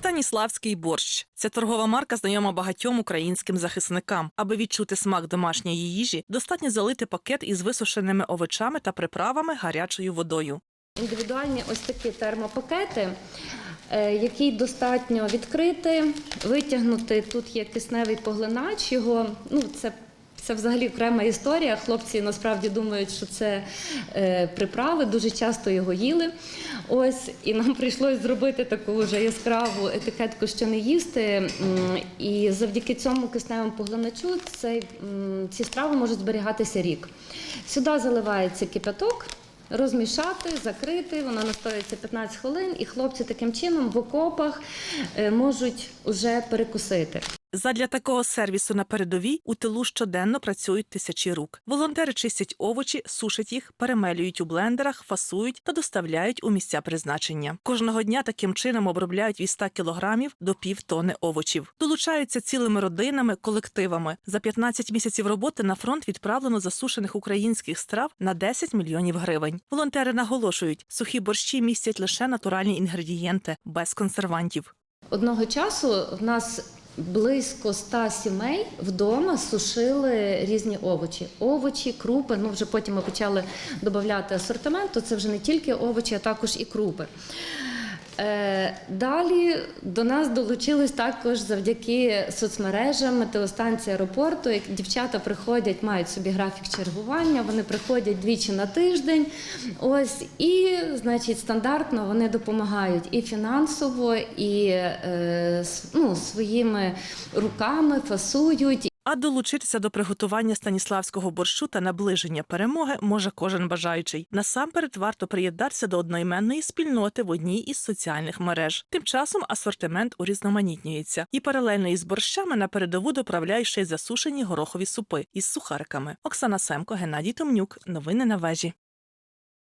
Станіславський борщ це торгова марка, знайома багатьом українським захисникам. Аби відчути смак домашньої їжі, достатньо залити пакет із висушеними овочами та приправами гарячою водою. Індивідуальні ось такі термопакети, е, які достатньо відкрити, витягнути. Тут є кисневий поглинач. Його ну це. Це взагалі окрема історія. Хлопці насправді думають, що це е, приправи, дуже часто його їли. Ось і нам прийшлось зробити таку вже яскраву етикетку, що не їсти. І завдяки цьому кисневому поглиначу цей, ці страви можуть зберігатися рік. Сюди заливається кипяток. Розмішати, закрити, вона настоюється 15 хвилин, і хлопці таким чином в окопах е, можуть уже перекусити. Задля такого сервісу на передовій у тилу щоденно працюють тисячі рук. Волонтери чистять овочі, сушать їх, перемелюють у блендерах, фасують та доставляють у місця призначення. Кожного дня таким чином обробляють від 100 кілограмів до півтони овочів. Долучаються цілими родинами, колективами. За 15 місяців роботи на фронт відправлено засушених українських страв на 10 мільйонів гривень. Волонтери наголошують, сухі борщі містять лише натуральні інгредієнти без консервантів. Одного часу в нас близько ста сімей вдома сушили різні овочі. Овочі, крупи. Ну вже потім ми почали додати асортимент, то це вже не тільки овочі, а також і крупи. Е, Далі до нас долучились також завдяки соцмережам, метеостанції аеропорту. Як дівчата приходять, мають собі графік чергування, вони приходять двічі на тиждень. Ось і, значить, стандартно вони допомагають і фінансово, і е, ну, своїми руками фасують. А долучитися до приготування станіславського борщу та наближення перемоги може кожен бажаючий. Насамперед варто приєднатися до одноіменної спільноти в одній із соціальних мереж. Тим часом асортимент урізноманітнюється, і паралельно із борщами на передову доправляють ще й засушені горохові супи із сухариками. Оксана Семко, Геннадій Томнюк. Новини на вежі.